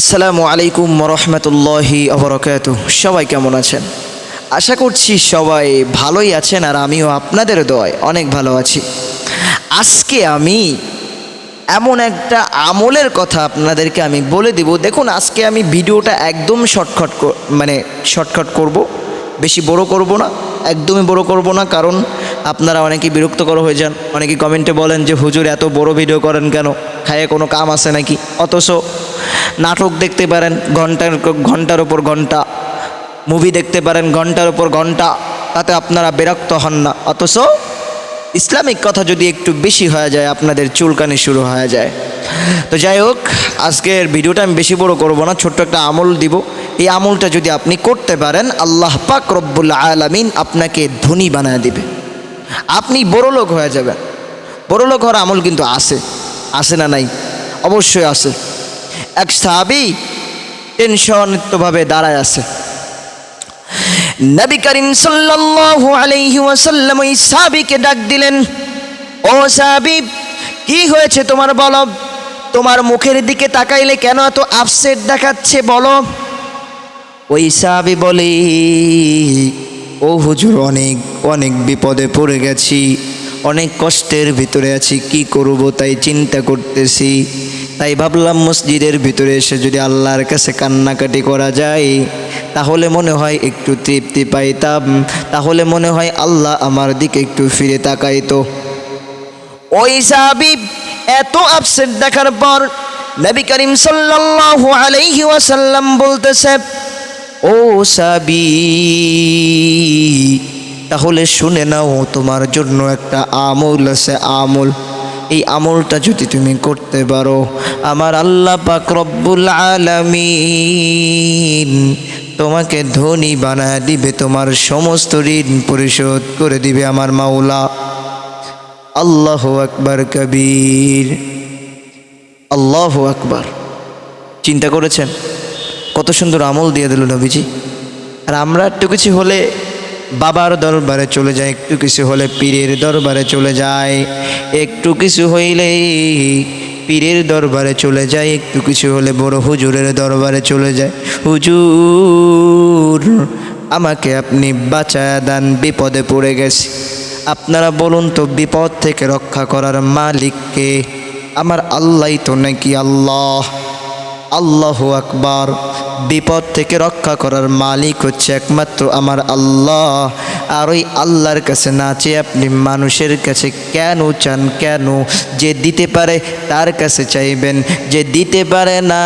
আসসালামু আলাইকুম রহমতুল্লাহি অবরকাত সবাই কেমন আছেন? আশা করছি সবাই ভালোই আছেন আর আমিও আপনাদের দয় অনেক ভালো আছি। আজকে আমি এমন একটা আমলের কথা আপনাদেরকে আমি বলে দিব। দেখুন, আজকে আমি ভিডিওটা একদম শর্টকাট মানে শর্টকাট করব। বেশি বড় করব না, একদমই বড় করব না, কারণ আপনারা অনেকেই বিরক্তকর হয়ে যান। অনেকে কমেন্টে বলেন যে, হুজুর, এত বড় ভিডিও করেন কেন? খায়ে কোনো কাম আছে নাকি? অথচ নাটক দেখতে পারেন, ঘণ্টার ঘণ্টার ওপর ঘণ্টা। মুভি দেখতে পারেন, ঘণ্টার ওপর ঘণ্টা। তাতে আপনারা বিরক্ত হন না। অথচ ইসলামিক কথা যদি একটু বেশি হয়ে যায়, আপনাদের চুলকানি শুরু হয়ে যায়। তো যাই হোক, আজকের ভিডিওটা আমি বেশি বড় করব না, ছোট্ট একটা আমল দিব। এই আমলটা যদি আপনি করতে পারেন, আল্লাহ পাক রব্বুল আলামিন আপনাকে ধনী বানায় দিবে। আপনি বড় লোক হয়ে যাবেন। বড় লোক হওয়ার আমল কিন্তু আছে। আছে না নাই? অবশ্যই আছে। এক সাহাবি টেনশনভাবে দাঁড়ায় আছে। নবী করিম সাল্লাল্লাহু আলাইহি ওয়াসাল্লাম ওই সাহাবীকে ডাক দিলেন, ও সাহাবী, কি হয়েছে তোমার বলো? তোমার মুখের দিকে তাকাইলে কেন এত আপসেট দেখাচ্ছে বলো? ওই সাহাবী বলে, ও হুজুর, অনেক অনেক বিপদে পড়ে গেছি, অনেক কষ্টের ভিতরে আছি, কি করব তাই চিন্তা করতেছি? তাই ভাবলাম মসজিদের ভিতরে এসে যদি আল্লাহর কাছে কান্নাকাটি করা যায়, তাহলে মনে হয় একটু তৃপ্তি পাইতাম। তাহলে মনে হয় আল্লাহ আমার দিকে একটু ফিরে তাকাইতো। ওই সাহাবি এত আপসেট দেখার পর নবী করিম সাল্লাল্লাহু আলাইহি ওয়াসাল্লাম বলতেছে, ও সাবি তাহলে শুনে নাও, তোমার জন্য একটা আমল আছে, আমল। এই আমলটা যদি তুমি করতে পারো, আমার আল্লাহ পাক রব্বুল আলামিন তোমাকে ধনী বানায় দিবে, তোমার সমস্ত ঋণ পরিশোধ করে দিবে আমার মাওলা। আল্লাহ আকবার কবির। আল্লাহ আকবার। চিন্তা করেছেন? কত সুন্দর আমল দিয়ে দিল নবীজি। আর আমরা একটু কিছু হলে বাবার দরবারে চলে যায়, একটু কিছু হলে পীরের দরবারে চলে যায়। একটু কিছু হইলে পীরের দরবারে চলে যায়, একটু কিছু হলে বড় হুজুরের দরবারে চলে যায়। হুজুর, আমাকে আপনি বাঁচায় দান, বিপদে পড়ে গেছি। আপনারা বলুন তো, বিপদ থেকে রক্ষা করার মালিককে? আমার আল্লাহ তো নাকি আল্লাহ। আল্লাহ আকবার। বিপদ থেকে রক্ষা করার মালিক হচ্ছে একমাত্র আমার আল্লাহ। আর ওই আল্লাহর কাছে না চেয়ে আপনি মানুষের কাছে কেন চান কেন? যে দিতে পারে তার কাছে চাইবেন, যে দিতে পারে না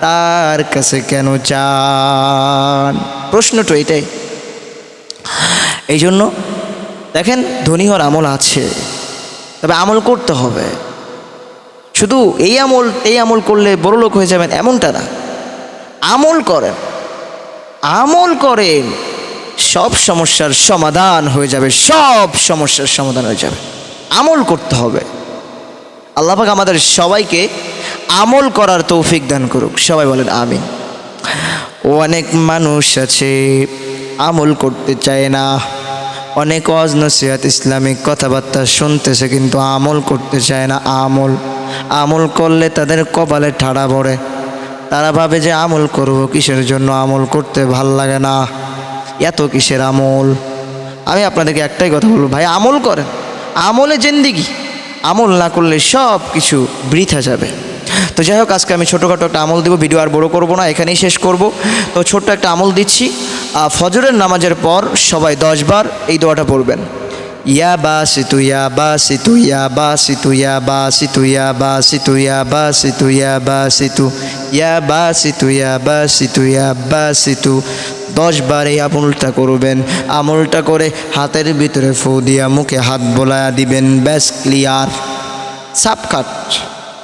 তার কাছে কেন চান? প্রশ্নটা এটাই। এই জন্য দেখেন ধনী হওয়ার আমল আছে, তবে আমল করতে হবে। শুধু এই আমল এই আমল করলে বড় লোক হয়ে যাবেন এমনটা না। আমল করেন। আমল করেন, সব সমস্যার সমাধান হয়ে যাবে, সব সমস্যার সমাধান হয়ে যাবে। আমল করতে হবে। আল্লাহাক আমাদের সবাইকে আমল করার তৌফিক দান করুক। সবাই বলেন, আমিন। অনেক মানুষ আছে, আমল করতে চায় না। অনেক অজ নসিহাত ইসলামিক কথাবার্তা শুনতেছে, কিন্তু আমল করতে চায় না। আমল আমল করলে তাদের কপালে ঠাড়া পড়ে। তারা ভাবে যে আমল করব, কিসের জন্য আমল করতে ভালো লাগে না? এত কিসের আমল? আমি আপনাদেরকে একটাই কথা বলব, ভাই, আমল করেন। আমলে জেন্দিগি। আমল না করলে সব কিছু বৃথা যাবে। তো যাই হোক, আজকে আমি ছোটোখাটো একটা আমল দিব, ভিডিও আর বড় করব না, এখানেই শেষ করব। তো ছোট্ট একটা আমল দিচ্ছি। ফজরের নামাজের পর সবাই দশবার এই দোয়াটা পড়বেন। ইয়া বাসিতু ইয়া বাসিতু ইয়া বাসিতু ইয়া বাসিতু ইয়া বাসিতু দশবার এই আমলটা করবেন, আমলটা করে হাতের ভিতরে ফু দিয়া মুখে হাত বোলায়া দিবেন, ব্যাস ক্লিয়ার সাপকাট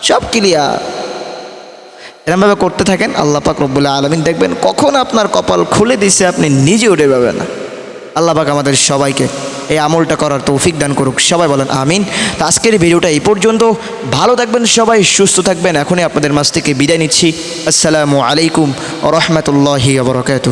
সব ক্লিয়ার এরমভাবে করতে থাকেন, আল্লাহ পাক রব্বুল্লাহ আলমিন দেখবেন কখন আপনার কপাল খুলে দিছে, আপনি নিজে উঠে পাবেন না। আল্লাহ পাক আমাদের সবাইকে এই আমলটা করার তৌফিক দান করুক। সবাই বলেন আমিন। তো আজকের ভিডিওটা এই পর্যন্ত। ভালো থাকবেন সবাই, সুস্থ থাকবেন। এখনই আপনাদের মাছ থেকে বিদায় নিচ্ছি। আসসালামু আলাইকুম রহমতুল্লাহি আবরকাত